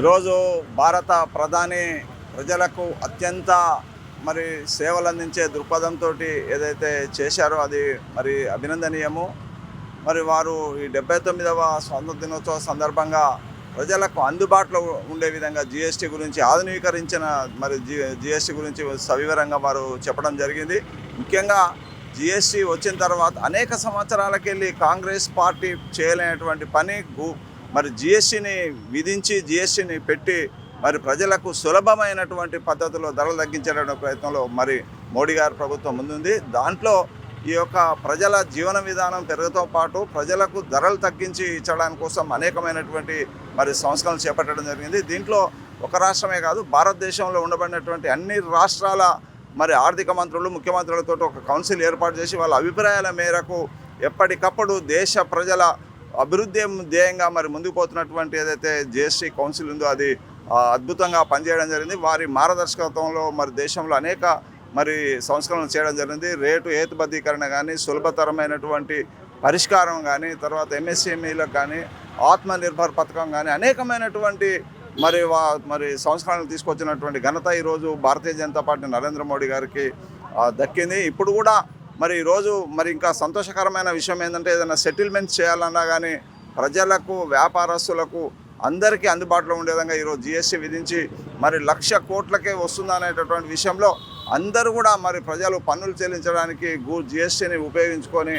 ఈరోజు భారత ప్రధాని ప్రజలకు అత్యంత మరి సేవలు అందించే దృక్పథంతో ఏదైతే చేశారో అది మరి అభినందనీయము. మరి వారు ఈ డెబ్బై తొమ్మిదవ స్వాతంత్ర దినోత్సవ సందర్భంగా ప్రజలకు అందుబాటులో ఉండే విధంగా జిఎస్టీ గురించి ఆధునీకరించిన మరి జి జిఎస్టీ గురించి సవివరంగా వారు చెప్పడం జరిగింది. ముఖ్యంగా జిఎస్టీ వచ్చిన తర్వాత అనేక సంవత్సరాలకెళ్ళి కాంగ్రెస్ పార్టీ చేయలేనటువంటి పని గు- మరి జిఎస్టీని విధించి జిఎస్టీని పెట్టి మరి ప్రజలకు సులభమైనటువంటి పద్ధతిలో ధరలు తగ్గించడానికి ప్రయత్నంలో మరి మోడీ గారి ప్రభుత్వం ముందుంది. దాంట్లో ఈ యొక్క ప్రజల జీవన విధానం పెరగతో పాటు ప్రజలకు ధరలు తగ్గించి ఇచ్చడానికి కోసం అనేకమైనటువంటి మరి సంస్కరణలు చేపట్టడం జరిగింది. దీంట్లో ఒక రాష్ట్రమే కాదు భారతదేశంలో ఉండబడినటువంటి అన్ని రాష్ట్రాల మరి ఆర్థిక మంత్రులు ముఖ్యమంత్రులతో ఒక కౌన్సిల్ ఏర్పాటు చేసి వాళ్ళ అభిప్రాయాల మేరకు ఎప్పటికప్పుడు దేశ ప్రజల అభివృద్ధి ధ్యేయంగా మరి ముందుకు పోతున్నటువంటి ఏదైతే జిఎస్టీ కౌన్సిల్ ఉందో అది అద్భుతంగా పనిచేయడం జరిగింది. వారి మార్గదర్శకత్వంలో మరి దేశంలో అనేక మరి సంస్కరణలు చేయడం జరిగింది. రేటు హేతుబద్ధీకరణ కానీ సులభతరమైనటువంటి పరిష్కారం కానీ తర్వాత ఎంఎస్ఎంఈలకు కానీ ఆత్మనిర్భర్ పథకం కానీ అనేకమైనటువంటి మరి వా మరి సంస్కరణలు తీసుకొచ్చినటువంటి ఘనత ఈరోజు భారతీయ జనతా పార్టీ నరేంద్ర మోడీ గారికి దక్కింది. ఇప్పుడు కూడా మరి ఈరోజు మరి ఇంకా సంతోషకరమైన విషయం ఏంటంటే ఏదైనా సెటిల్మెంట్ చేయాలన్నా కానీ ప్రజలకు వ్యాపారస్తులకు అందరికీ అందుబాటులో ఉండే విధంగా ఈరోజు జిఎస్టీ విధించి మరి లక్ష కోట్లకే వస్తుందనేటటువంటి విషయంలో అందరూ కూడా మరి ప్రజలు పన్నులు చెల్లించడానికి గూ జిఎస్టీని ఉపయోగించుకొని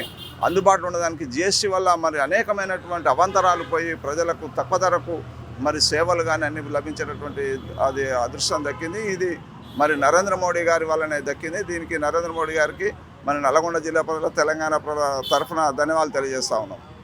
అందుబాటులో ఉండడానికి జిఎస్టీ వల్ల మరి అనేకమైనటువంటి అవంతరాలు పోయి ప్రజలకు తక్కువ ధరకు మరి సేవలు కానీ అన్ని లభించేటటువంటి అది అదృష్టం దక్కింది. ఇది మరి నరేంద్ర మోడీ గారి వల్లనే దక్కింది. దీనికి నరేంద్ర మోడీ గారికి మన నల్గొండ జిల్లా ప్రజల తెలంగాణ తరఫున ధన్యవాదాలు తెలియజేస్తా ఉన్నాం.